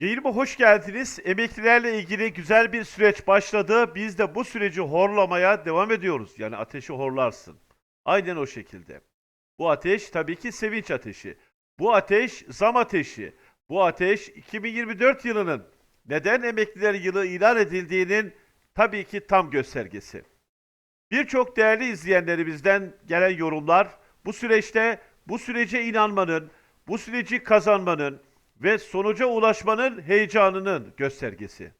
Yayınıma hoş geldiniz. Emeklilerle ilgili güzel bir süreç başladı. Biz de bu süreci horlamaya devam ediyoruz. Yani ateşi horlarsın. Aynen o şekilde. Bu ateş tabii ki sevinç ateşi. Bu ateş zam ateşi. Bu ateş 2024 yılının neden emekliler yılı ilan edildiğinin tabii ki tam göstergesi. Birçok değerli izleyenlerimizden gelen yorumlar bu süreçte bu sürece inanmanın, bu süreci kazanmanın ve sonuca ulaşmanın heyecanının göstergesi.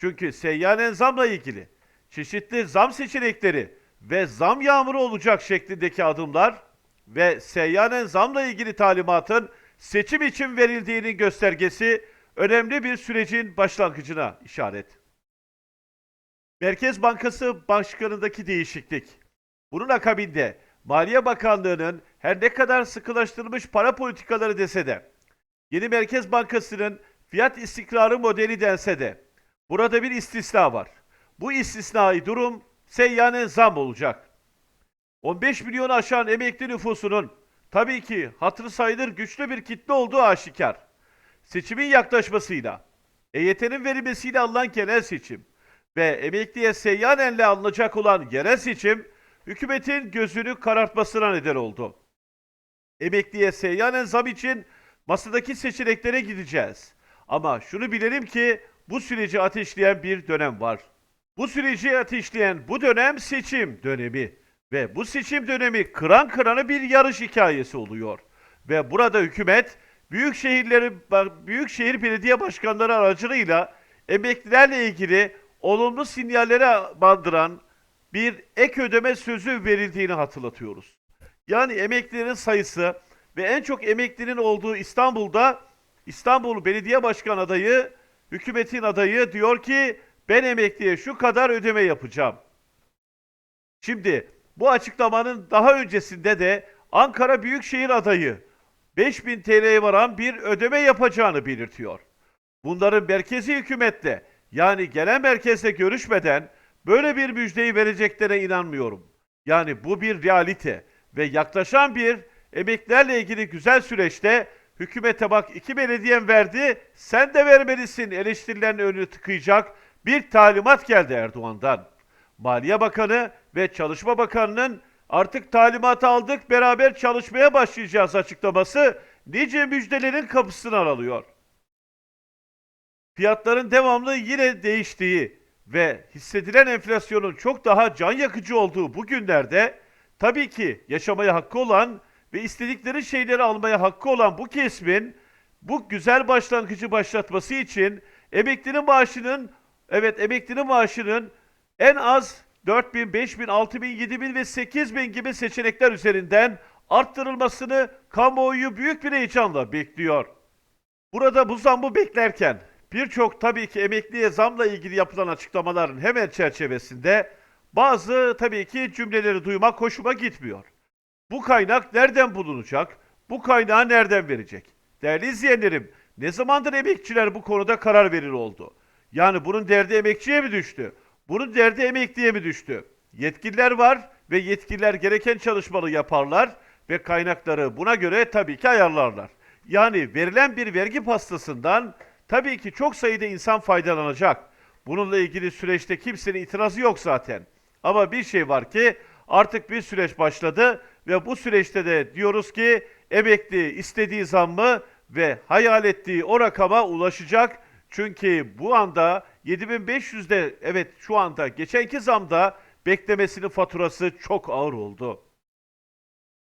Çünkü seyyanen zamla ilgili çeşitli zam seçenekleri ve zam yağmuru olacak şeklindeki adımlar ve seyyanen zamla ilgili talimatın seçim için verildiğinin göstergesi önemli bir sürecin başlangıcına işaret. Merkez Bankası Başkanı'ndaki değişiklik. Bunun akabinde Maliye Bakanlığı'nın her ne kadar sıkılaştırılmış para politikaları dese de, yeni Merkez Bankası'nın fiyat istikrarı modeli dense de, burada bir istisna var. Bu istisnai durum seyyanen zam olacak. 15 milyonu aşan emekli nüfusunun tabii ki hatırı sayılır güçlü bir kitle olduğu aşikar. Seçimin yaklaşmasıyla, EYT'nin verilmesiyle alınan genel seçim ve emekliye seyyanenle alınacak olan yerel seçim, hükümetin gözünü karartmasına neden oldu. Emekliye seyyanen zam için masadaki seçeneklere gideceğiz. Ama şunu bilelim ki bu süreci ateşleyen bir dönem var. Bu süreci ateşleyen bu dönem seçim dönemi ve bu seçim dönemi kıran kırana bir yarış hikayesi oluyor. Ve burada hükümet büyük şehirleri büyük şehir belediye başkanları aracılığıyla emeklilerle ilgili olumlu sinyallere bandıran bir ek ödeme sözü verildiğini hatırlatıyoruz. Yani emeklilerin sayısı ve en çok emeklinin olduğu İstanbul'da İstanbul Belediye Başkan adayı, hükümetin adayı diyor ki ben emekliye şu kadar ödeme yapacağım. Şimdi bu açıklamanın daha öncesinde de Ankara Büyükşehir adayı 5000 TL'ye varan bir ödeme yapacağını belirtiyor. Bunların merkezi hükümette yani genel merkezle görüşmeden böyle bir müjdeyi vereceklerine inanmıyorum. Yani bu bir realite ve yaklaşan bir emeklilerle ilgili güzel süreçte hükümete bak iki belediyen verdi sen de vermelisin eleştirilerin önünü tıkayacak bir talimat geldi Erdoğan'dan. Maliye Bakanı ve Çalışma Bakanı'nın artık talimatı aldık beraber çalışmaya başlayacağız açıklaması nice müjdelerin kapısını aralıyor. Fiyatların devamlı yine değiştiği ve hissedilen enflasyonun çok daha can yakıcı olduğu bu günlerde tabii ki yaşamaya hakkı olan ve istedikleri şeyleri almaya hakkı olan bu kesimin bu güzel başlangıcı başlatması için emeklinin maaşının evet emeklinin maaşının en az 4 bin, 5 bin, 6 bin, 7 bin ve 8 bin gibi seçenekler üzerinden arttırılmasını kamuoyu büyük bir heyecanla bekliyor. Burada bu zammı beklerken birçok tabii ki emekliye zamla ilgili yapılan açıklamaların hemen çerçevesinde bazı tabii ki cümleleri duymak hoşuma gitmiyor. Bu kaynak nereden bulunacak? Bu kaynağı nereden verecek? Değerli izleyenlerim, ne zamandır emekçiler bu konuda karar verir oldu? Yani bunun derdi emekçiye mi düştü? Bunun derdi emekliye mi düştü? Yetkililer var ve yetkililer gereken çalışmaları yaparlar ve kaynakları buna göre tabii ki ayarlarlar. Yani verilen bir vergi pastasından tabii ki çok sayıda insan faydalanacak. Bununla ilgili süreçte kimsenin itirazı yok zaten. Ama bir şey var ki artık bir süreç başladı ve bu süreçte de diyoruz ki emekli istediği zammı ve hayal ettiği o rakama ulaşacak. Çünkü bu anda 7500'de evet şu anda geçenki zamda beklemesinin faturası çok ağır oldu.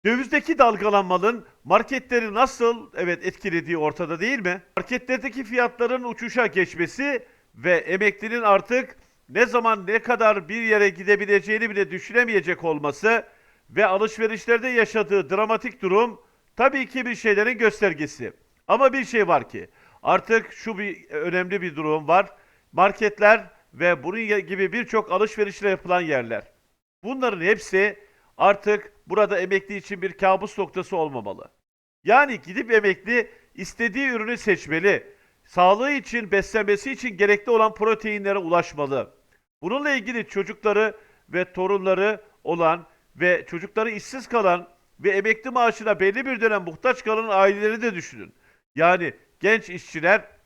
Dövizdeki dalgalanmanın marketleri nasıl evet etkilediği ortada değil mi? Marketlerdeki fiyatların uçuşa geçmesi ve emeklinin artık ne zaman ne kadar bir yere gidebileceğini bile düşünemeyecek olması ve alışverişlerde yaşadığı dramatik durum tabii ki bir şeylerin göstergesi. Ama bir şey var ki artık şu bir önemli bir durum var. Marketler ve bunun gibi birçok alışverişle yapılan yerler. Bunların hepsi artık burada emekli için bir kabus noktası olmamalı. Yani gidip emekli istediği ürünü seçmeli. Sağlığı için, beslenmesi için gerekli olan proteinlere ulaşmalı. Bununla ilgili çocukları ve torunları olan ve çocukları işsiz kalan ve emekli maaşına belli bir dönem muhtaç kalan aileleri de düşünün. Yani genç işçiler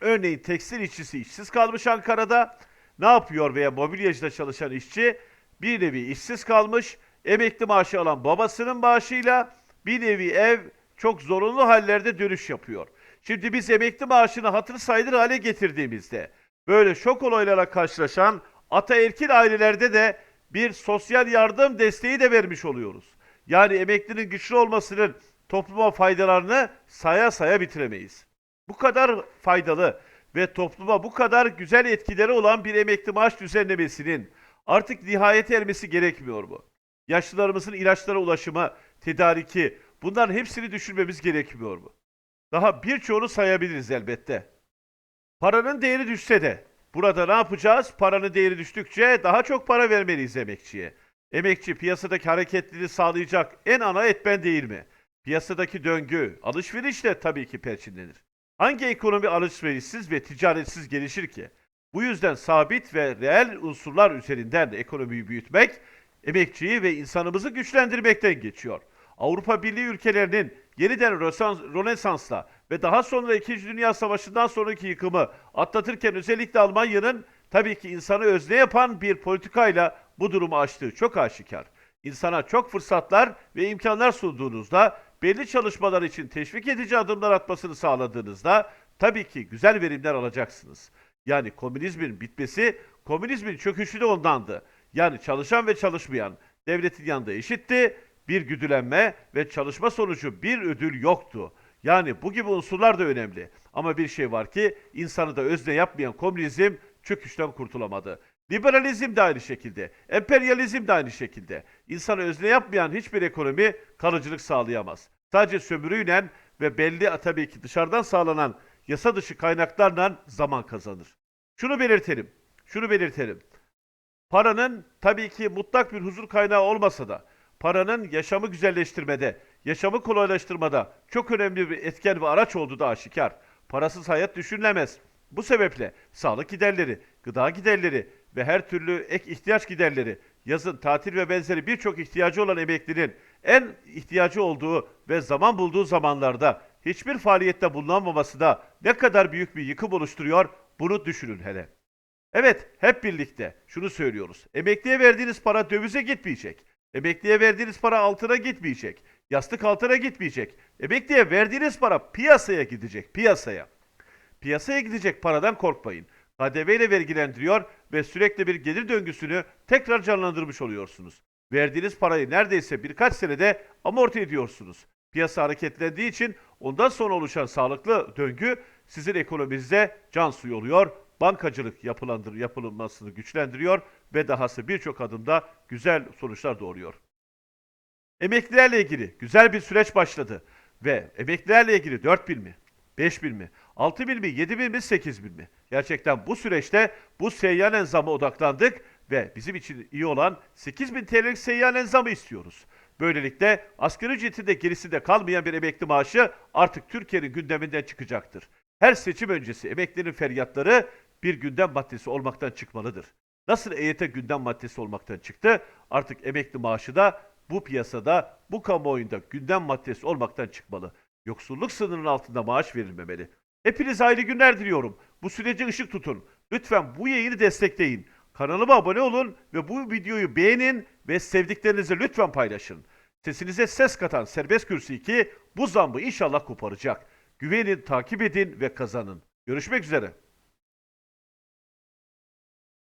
Örneğin tekstil işçisi işsiz kalmış Ankara'da. Ne yapıyor veya mobilyacıda çalışan işçi bir nevi işsiz kalmış. Emekli maaşı alan babasının maaşıyla bir nevi ev çok zorunlu hallerde dönüş yapıyor. Şimdi biz emekli maaşını hatır sayılır hale getirdiğimizde böyle şok olaylara karşılaşan ataerkil ailelerde de bir sosyal yardım desteği de vermiş oluyoruz. Yani emeklinin güçlü olmasının topluma faydalarını saya saya bitiremeyiz. Bu kadar faydalı ve topluma bu kadar güzel etkileri olan bir emekli maaş düzenlemesinin artık nihayete ermesi gerekmiyor mu? Yaşlılarımızın ilaçlara ulaşımı, tedariki bunların hepsini düşünmemiz gerekmiyor mu? Daha birçoğunu sayabiliriz elbette. Paranın değeri düşse de burada ne yapacağız? Paranın değeri düştükçe daha çok para vermeliyiz emekçiye. Emekçi piyasadaki hareketliliği sağlayacak en ana etmen değil mi? Piyasadaki döngü, alışveriş de tabii ki perçinlenir. Hangi ekonomi alışverişsiz ve ticaretsiz gelişir ki? Bu yüzden sabit ve reel unsurlar üzerinden ekonomiyi büyütmek, emekçiyi ve insanımızı güçlendirmekten geçiyor. Avrupa Birliği ülkelerinin yeniden Rönesans- Rönesansla ve daha sonra 2. Dünya Savaşı'ndan sonraki yıkımı atlatırken özellikle Almanya'nın tabii ki insanı özne yapan bir politikayla bu durumu aştığı çok aşikar. İnsana çok fırsatlar ve imkanlar sunduğunuzda, belli çalışmalar için teşvik edici adımlar atmasını sağladığınızda tabii ki güzel verimler alacaksınız. Yani komünizmin bitmesi, komünizmin çöküşü de ondandı. Yani çalışan ve çalışmayan devletin yanında eşitti, bir güdülenme ve çalışma sonucu bir ödül yoktu. Yani bu gibi unsurlar da önemli. Ama bir şey var ki insanı da özne yapmayan komünizm çöküşten kurtulamadı. Liberalizm de aynı şekilde, emperyalizm de aynı şekilde. İnsanı özne yapmayan hiçbir ekonomi kalıcılık sağlayamaz. Sadece sömürüyle ve belli tabii ki dışarıdan sağlanan yasa dışı kaynaklarla zaman kazanır. Şunu belirtelim, şunu belirtelim. Paranın tabii ki mutlak bir huzur kaynağı olmasa da paranın yaşamı güzelleştirmede, yaşamı kolaylaştırmada çok önemli bir etken ve araç olduğu da aşikar. Parasız hayat düşünülemez. Bu sebeple sağlık giderleri, gıda giderleri ve her türlü ek ihtiyaç giderleri, yazın tatil ve benzeri birçok ihtiyacı olan emeklinin en ihtiyacı olduğu ve zaman bulduğu zamanlarda hiçbir faaliyette bulunamaması da ne kadar büyük bir yıkım oluşturuyor bunu düşünün hele. Evet, hep birlikte şunu söylüyoruz. Emekliye verdiğiniz para dövize gitmeyecek. Emekliye verdiğiniz para altına gitmeyecek. Yastık altına gitmeyecek. Emekliye verdiğiniz para piyasaya gidecek, piyasaya. Piyasaya gidecek paradan korkmayın. KDV ile vergilendiriyor ve sürekli bir gelir döngüsünü tekrar canlandırmış oluyorsunuz. Verdiğiniz parayı neredeyse birkaç senede amorti ediyorsunuz. Piyasa hareketlendiği için ondan sonra oluşan sağlıklı döngü sizin ekonominizde can suyu oluyor. Bankacılık yapılandır, yapılmasını güçlendiriyor ve dahası birçok adımda güzel sonuçlar doğuruyor. Emeklilerle ilgili güzel bir süreç başladı ve emeklilerle ilgili 4 bin mi, 5 bin mi, 6 bin mi, 7 bin mi, 8 bin mi? Gerçekten bu süreçte bu seyyanen zamı odaklandık ve bizim için iyi olan 8 bin TL'lik seyyanen zamı istiyoruz. Böylelikle asgari ücretinde gerisinde kalmayan bir emekli maaşı artık Türkiye'nin gündeminden çıkacaktır. Her seçim öncesi emeklinin feryatları bir gündem maddesi olmaktan çıkmalıdır. Nasıl EYT gündem maddesi olmaktan çıktı, artık emekli maaşı da bu piyasada, bu kamuoyunda gündem maddesi olmaktan çıkmalı. Yoksulluk sınırının altında maaş verilmemeli. Hepinize hayırlı günler diliyorum. Bu sürece ışık tutun. Lütfen bu yayını destekleyin. Kanalıma abone olun ve bu videoyu beğenin ve sevdiklerinizle lütfen paylaşın. Sesinize ses katan Serbest Kürsü 2 bu zammı inşallah koparacak. Güvenin, takip edin ve kazanın. Görüşmek üzere.